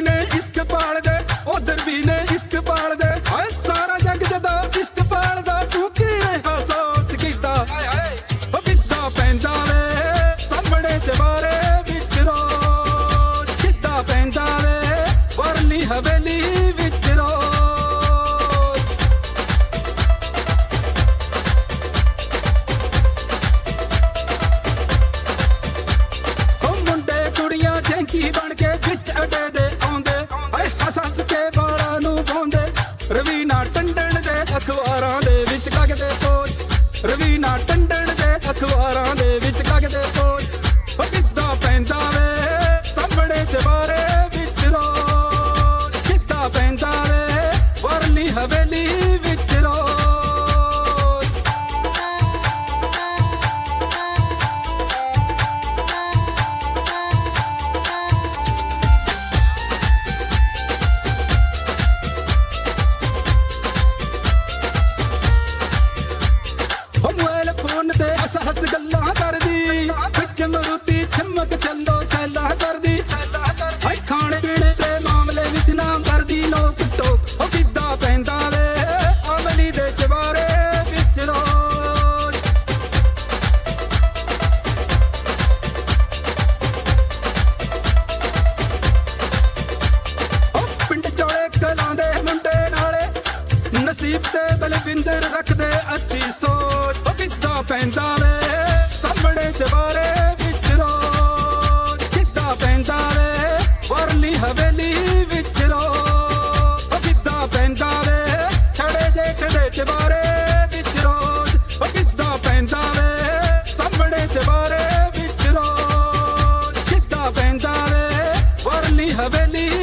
ने इसके पाड़ दे ਰਵੀਨਾ ਟੰਡਣ ਦੇ ਅਖਬਾਰਾਂ ਦੇ ਵਿੱਚ ਕਾਗਦੇ ਪੋਜ ਰਵੀਨਾ ਟੰਡਣ ਦੇ ਅਖਬਾਰਾਂ ਦੇ ਵਿੱਚ ਕਾਗਦੇ ਪੋਜ ਉਹ ਕਿੱਦਾਂ ਪੈਂਦਾ ਵੇ, ਸਾਹਮਣੇ ਚਵਾਰੇ ਵਿੱਚ ਰੋਜ਼ ਕਿੱਦਾਂ ਪੈਂਦਾ ਵੇ, ਵਰਲੀ ਹਵੇਲੀ ਬਲਵਿੰਦਰ ਰੱਖਦੇ ਅੱਛੀ ਸੋਚ। ਉਹ ਕਿੱਦਾਂ ਪੈਂਦਾ ਵੇ, ਸਾਹਮਣੇ ਚਵਾਰੇ ਵਿੱਚ ਰੋਜ਼। ਕਿੱਦਾਂ ਪੈਂਦਾ ਵੇ, ਵਰਲੀ ਹਵੇਲੀ ਵਿੱਚ ਰੋਜ਼। ਉਹ ਕਿੱਦਾਂ ਪੈਂਦਾ ਵੇ, ਛੜੇ ਜੇਠ ਦੇ ਚਵਾਰੇ ਵਿੱਚ ਰੋਜ਼। ਉਹ ਕਿੱਦਾਂ ਪੈਂਦਾ ਵੇ, ਸਾਹਮਣੇ ਚਵਾਰੇ ਵਿੱਚ ਰੋਜ਼। ਕਿੱਦਾਂ ਪੈਂਦਾ ਵੇ, ਵਰਲੀ ਹਵੇਲੀ